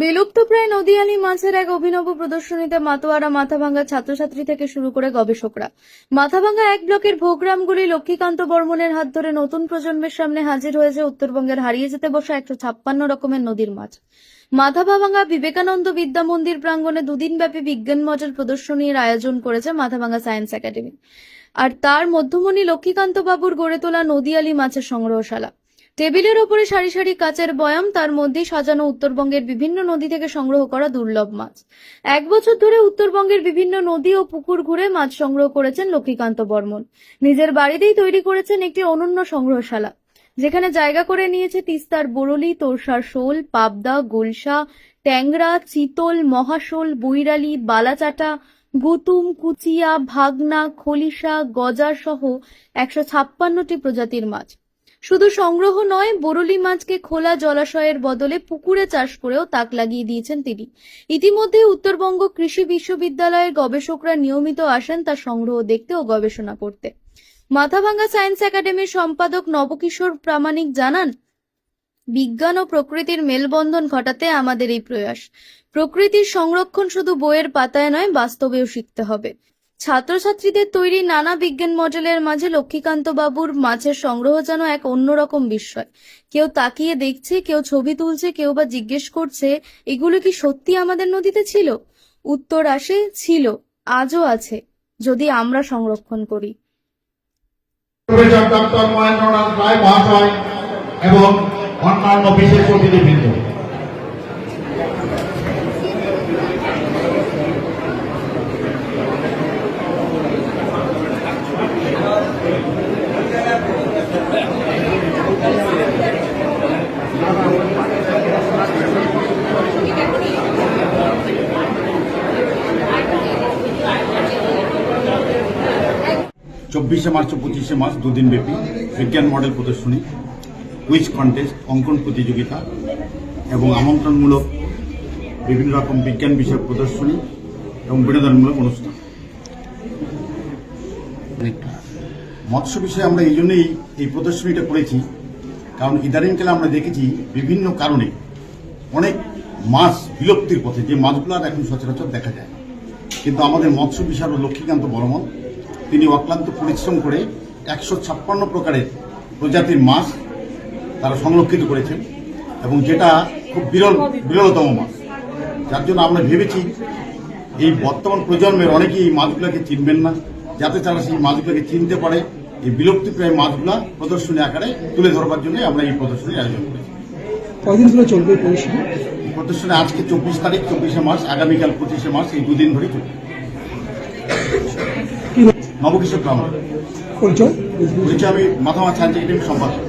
বিলুপ্তপ্রায় নদীয়ালি মাছের এক অভিনব প্রদর্শনীতে মাতোয়ারা মাথাভাঙ্গা ছাত্রছাত্রী থেকে শুরু করে গবেষকরা। মাথাভাঙ্গা এক ব্লকের ভোগ্রামগুলি লক্ষ্মীকান্ত বর্মনের হাত ধরে নতুন প্রজন্মের সামনে হাজির হয়েছে উত্তরবঙ্গের হারিয়ে যেতে বসা একশো ছাপ্পান্ন রকমের নদীর মাছ। মাথাভাঙ্গা বিবেকানন্দ বিদ্যা মন্দির প্রাঙ্গণে দুদিনব্যাপী বিজ্ঞান মডেল প্রদর্শনীর আয়োজন করেছে মাথাভাঙ্গা সায়েন্স একাডেমি। আর তার মধ্যমণি লক্ষ্মীকান্ত বাবুর গড়ে তোলা নদীয়ালি মাছের সংগ্রহশালা। টেবিলের ওপরে সারি সারি কাচের বয়াম, তার মধ্যে সাজানো উত্তরবঙ্গের বিভিন্ন নদী থেকে সংগ্রহ করা দুর্লভ মাছ। এক বছর ধরে উত্তরবঙ্গের বিভিন্ন নদী ও পুকুর ঘুরে মাছ সংগ্রহ করেছেন লক্ষ্মীকান্ত বর্মন। নিজের বাড়িতেই তৈরি করেছেন একটি অনন্য সংগ্রহশালা, যেখানে জায়গা করে নিয়েছে তিস্তার বরলি, তোরসার শোল, পাবদা, গোলসা, ট্যাংরা, চিতল, মহাশোল বৈরালি বালাচাটা, গুতুম, কুচিয়া, ভাগনা, খলিশা গজা সহ একশো ছাপ্পান্নটি প্রজাতির মাছ। শুধু সংগ্রহ নয়, বরলি মাছকে খোলা জলাশয়ের বদলে পুকুরে চাষ করেও তাক লাগিয়ে দিয়েছেন তিনি। ইতিমধ্যে উত্তরবঙ্গ কৃষি বিশ্ববিদ্যালয়ের গবেষকরা নিয়মিত আসেন তার সংগ্রহ দেখতে ও গবেষণা করতে। মাথাভাঙ্গা সায়েন্স একাডেমির সম্পাদক নবকিশোর প্রামাণিক জানান, বিজ্ঞান ও প্রকৃতির মেলবন্ধন ঘটাতে আমাদের এই প্রয়াস। প্রকৃতির সংরক্ষণ শুধু বইয়ের পাতায় নয়, বাস্তবেও শিখতে হবে। ছাত্রছাত্রীদের তৈরি নানা বিজ্ঞান মডেলের মাঝে লক্ষ্মীকান্ত বাবুর মাছের সংগ্রহ যেন এক অন্যরকম বিস্ময়। কেউ তাকিয়ে দেখছে, কেউ ছবি তুলছে, কেউ বা জিজ্ঞেস করছে, এগুলো কি সত্যি আমাদের নদীতে ছিল? উত্তর আসে, ছিল, আজও আছে, যদি আমরা সংরক্ষণ করি। এবং অন্যান্য বিশেষ চব্বিশে মার্চ ও পঁচিশে মার্চ দুদিন ব্যাপী বিজ্ঞান মডেল প্রদর্শনী, কুইজ কন্টেস্ট অঙ্কন প্রতিযোগিতা এবং আমন্ত্রণমূলক বিভিন্ন রকম বিজ্ঞান বিষয়ক প্রদর্শনী এবং বিনোদনমূলক অনুষ্ঠান মৎস্য বিষয়ে আমরা এই জন্যই এই প্রদর্শনীটা করেছি, কারণ ইদানিংকালে আমরা দেখেছি বিভিন্ন কারণে অনেক মাছ বিলুপ্তির পথে, যে মাছগুলো আর এখন সচরাচর দেখা যায়। কিন্তু আমাদের মৎস্য বিশারদ লক্ষ্মীকান্ত বর্মন তিনি অক্লান্ত পরিশ্রম করে একশো ছাপ্পান্ন প্রকারের প্রজাতির মাছ তারা সংরক্ষিত করেছেন এবং যেটা খুব বিরল বিরলতম মাছ। যার জন্য আমরা ভেবেছি এই বর্তমান প্রজন্মের অনেকেই এই মাছগুলোকে চিনবেন না যাতে তারা সেই মাছগুলোকে চিনতে পারে এই বিলুপ্তিপ্রায় মাছগুলা প্রদর্শনী আকারে তুলে ধরবার জন্য আমরা এই প্রদর্শনীর আয়োজন করেছি। কদিন ধরে চলবে এই প্রদর্শনী আজকে চব্বিশ তারিখ চব্বিশে মার্চ আগামীকাল পঁচিশে মার্চ এই দুদিন ধরে চলবে। নবকিশোর গ্রাম। পরিচয়? পরিচয় আমি মাথামা সায়েন্স একাডেমির সম্পাদক।